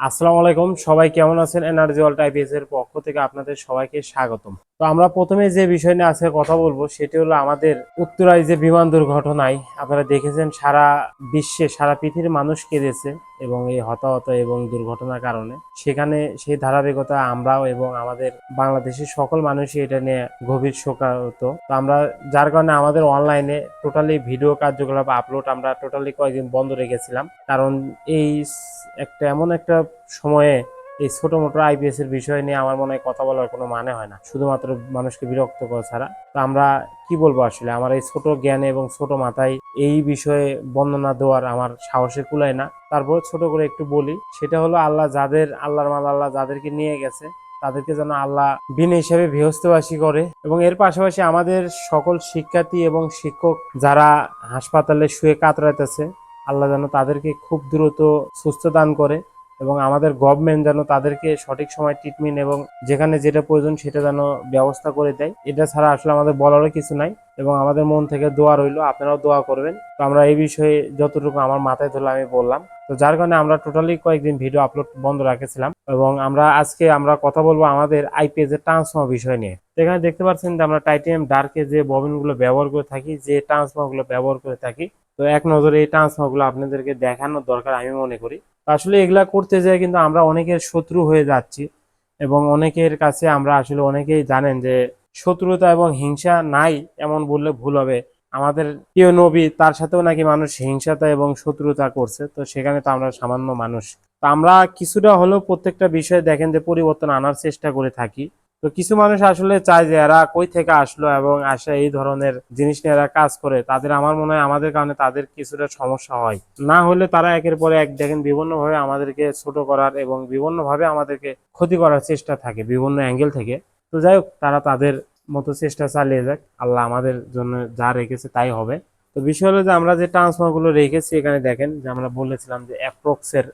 আসসালামু আলাইকুম, সবাই কেমন আছেন? এনার্জি অল টাইপিএস এর পক্ষ থেকে আপনাদের সবাইকে স্বাগতম। তো আমরা প্রথমে যে বিষয় নিয়ে আজকে কথা বলব, সেটি হলো আমাদের উত্তরায় যে বিমান দুর্ঘটনায় আপনারা দেখেছেন, সারা বিশ্বে, সারা পৃথিবীর মানুষ কেঁদেছে এবং এই হতাহত এবং দুর্ঘটনার কারণে। সেখানে সেই ধারাবাহিকতা আমরাও এবং আমাদের বাংলাদেশের সকল মানুষই এটা নিয়ে গভীর শোকাহত। তো আমরা, যার কারণে আমাদের অনলাইনে টোটালি ভিডিও কার্যকলাপ আপলোড আমরা টোটালি কয়েকদিন বন্ধ রেখেছিলাম। কারণ এই একটা এমন একটা সময়ে এই ছোট মোটো আইপিএস এর বিষয় নিয়ে আমার মনে হয় কথা বলার কোনো মানে হয় না। শুধুমাত্র মানুষকে বিরক্ত করা ছাড়া। তো আমরা কি বলব আসলে? আমার এই ছোট জ্ঞানে এবং ছোট মাথায় এই বিষয়ে বর্ণনা দেওয়ার আমার সাহসে কুলায় না। তারপর ছোট করে একটু বলি, সেটা হলো আল্লাহ যাদের, আল্লাহর মাল আল্লাহ যাদেরকে নিয়ে গেছে, তাদেরকে যেন আল্লাহ বিন হিসেবে বৃহস্পতিবাসী করে। এবং এর পাশাপাশি আমাদের সকল শিক্ষার্থী এবং শিক্ষক যারা হাসপাতালে শুয়ে কাতরাইতেছে, আল্লাহ যেন তাদেরকে খুব দ্রুত সুস্থ দান করে। এবং আমাদের গভর্নমেন্ট যেন তাদেরকে সঠিক সময় ট্রিটমেন্ট এবং যেখানে যেটা প্রয়োজন সেটা যেন ব্যবস্থা করে দেয়। এটা ছাড়া আসলে আমাদের বলারও কিছু নাই এবং আমাদের মন থেকে দোয়া রইল, আপনারাও দোয়া করবেন। তো আমরা এই বিষয়ে যতটুকু আমার মাথায় ধরলে আমি বললাম। তো যার কারণে আমরা টোটালি কয়েকদিন ভিডিও আপলোড বন্ধ রাখেছিলাম। এবং আমরা আজকে আমরা কথা বলব আমাদের আইপিএস এর ট্রান্সফর্মার বিষয় নিয়ে। এখানে দেখতে পাচ্ছেন যে আমরা টাইটেনিয়াম ডার্কে যে ববিনগুলো ব্যবহার করে থাকি, যে ট্রান্সফর্মারগুলো ব্যবহার করে থাকি, তো এক নজরে এই ট্রান্সফর্মারগুলো আপনাদেরকে দেখানোর দরকার আমি মনে করি। আসলে এগুলা করতে যাই কিন্তু আমরা অনেকের শত্রু হয়ে যাচ্ছি এবং অনেকের কাছে আমরা আসলে অনেকেই জানেন যে শত্রুতা এবং হিংসা নাই, এমন বললে ভুল হবে। আমাদের প্রিয় নবী, তার সাথেও নাকি মানুষ হিংসাতা এবং শত্রুতা করছে, তো সেখানে তো আমরা সামান্য মানুষ। তো আমরা কিছুটা হলেও প্রত্যেকটা বিষয়ে দেখেন যে পরিবর্তন আনার চেষ্টা করে থাকি। তো কিছু মানুষ আসলে চায় যে এরা কই থেকে আসলো এবং আসে এই ধরনের জিনিস নিয়ে এরা কাজ করে। তাদের আমার মনে হয় আমাদের কারণে তাদের কিছুটা সমস্যা হয়। না হলে তারা একের পরে এক দেখেন বিভিন্নভাবে আমাদেরকে ছোট করার এবং বিভিন্নভাবে আমাদেরকে ক্ষতি করার চেষ্টা থাকে বিভিন্ন অ্যাঙ্গেল থেকে। তো যাই হোক, তারা তাদের মতো চেষ্টা চালিয়ে যাক। আল্লাহ আমাদের জন্য যা রেখেছে তাই হবে। তো বিষয় হলো যে আমরা যে ট্রান্সফর্মারগুলো রেখেছি, এখানে দেখেন যে আমরা বলেছিলাম যে অ্যাপ্রক্সের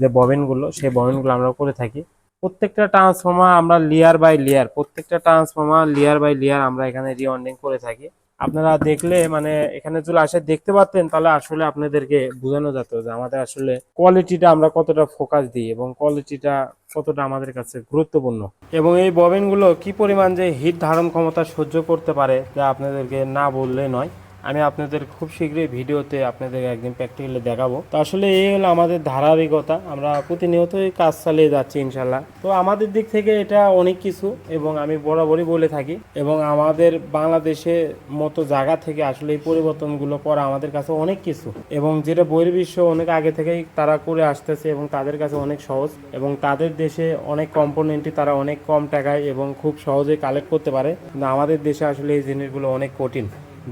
যে ববিনগুলো সেই ববিনগুলো আমরা করে থাকি। প্রত্যেকটা ট্রান্সফর্মার আমরা লেয়ার বাই লেয়ার প্রত্যেকটা ট্রান্সফর্মার লেয়ার বাই লেয়ার আমরা এখানে রিওয়ান্ডিং করে থাকি। আপনারা দেখলে মানে এখানে চলে আসে, দেখতে পারতেন, তাহলে আসলে আপনাদেরকে বোঝানো যেত যে আমাদের আসলে কোয়ালিটিটা আমরা কতটা ফোকাস দিই এবং কোয়ালিটিটা কতটা আমাদের কাছে গুরুত্বপূর্ণ। এবং এই ববিনগুলো কি পরিমাণ যে হিট ধারণ ক্ষমতা সহ্য করতে পারে যা আপনাদেরকে না বললে নয়। আমি আপনাদের খুব শীঘ্রই ভিডিওতে আপনাদের একদিন প্র্যাকটিক্যালি দেখাবো। তো আসলে এই হলো আমাদের ধারাবাহিকতা। আমরা প্রতিনিয়তই কাজ চালিয়ে যাচ্ছি ইনশাল্লাহ তো আমাদের দিক থেকে এটা অনেক কিছু এবং আমি বরাবরই বলে থাকি এবং আমাদের বাংলাদেশে মতো জায়গা থেকে আসলে এই পরিবর্তনগুলো করা আমাদের কাছে অনেক কিছু এবং যেটা বহির্বিশ্ব অনেক আগে থেকেই তারা করে আসতেছে এবং তাদের কাছে অনেক সহজ এবং তাদের দেশে অনেক কম্পোনেন্টই তারা অনেক কম টাকায় এবং খুব সহজে কালেক্ট করতে পারে। কিন্তু আমাদের দেশে আসলে এই জিনিসগুলো অনেক কঠিন।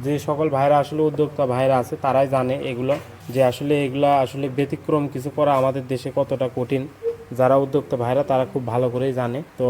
যে সকল ভাইরা আসলে উদ্যোক্তা ভাইরা আছে, তারাই জানে এগুলো, যে আসলে এগুলা আসলে ব্যতিক্রম কিছু করা আমাদের দেশে কতটা কঠিন। যারা উদ্যোক্তা ভাইরা, তারা খুব ভালো করেই জানে। তো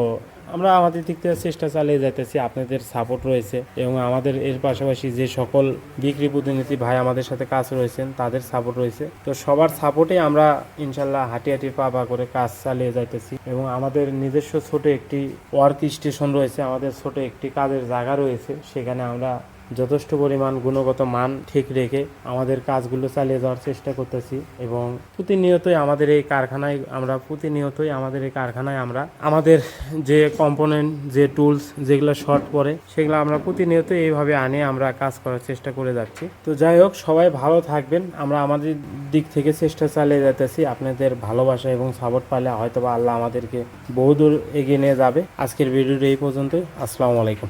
আমরা আমাদের দিক থেকে চেষ্টা চালিয়ে যাইতেছি, আপনাদের সাপোর্ট রয়েছে এবং আমাদের এর পাশাপাশি যে সকল বিক্রি প্রতিনিধি ভাই আমাদের সাথে কাজ রয়েছেন, তাদের সাপোর্ট রয়েছে। তো সবার সাপোর্টে আমরা ইনশাল্লাহ হাঁটি হাঁটি পা পা করে কাজ চালিয়ে যাইতেছি এবং আমাদের নিজস্ব ছোট একটি ওয়ার্ক স্টেশন রয়েছে, আমাদের ছোট একটি কাজের জায়গা রয়েছে, সেখানে আমরা যথেষ্ট পরিমাণ গুণগত মান ঠিক রেখে আমাদের কাজগুলো চালিয়ে যাওয়ার চেষ্টা করতেছি এবং প্রতিনিয়তই আমাদের এই কারখানায় আমরা, প্রতিনিয়তই আমাদের এই কারখানায় আমরা, আমাদের যে কম্পোনেন্ট যে টুলস যেগুলো শর্ট পড়ে, সেগুলো আমরা প্রতিনিয়ত এইভাবে আনে আমরা কাজ করার চেষ্টা করে যাচ্ছি। তো যাই হোক, সবাই ভালো থাকবেন। আমরা আমাদের দিক থেকে চেষ্টা চালিয়ে যেতেছি আপনাদের ভালোবাসা এবং সাপোর্ট পালে হয়তো বা আল্লাহ আমাদেরকে বহুদূর এগিয়ে নিয়ে যাবে। আজকের ভিডিওটা এই পর্যন্তই। আসসালামু আলাইকুম।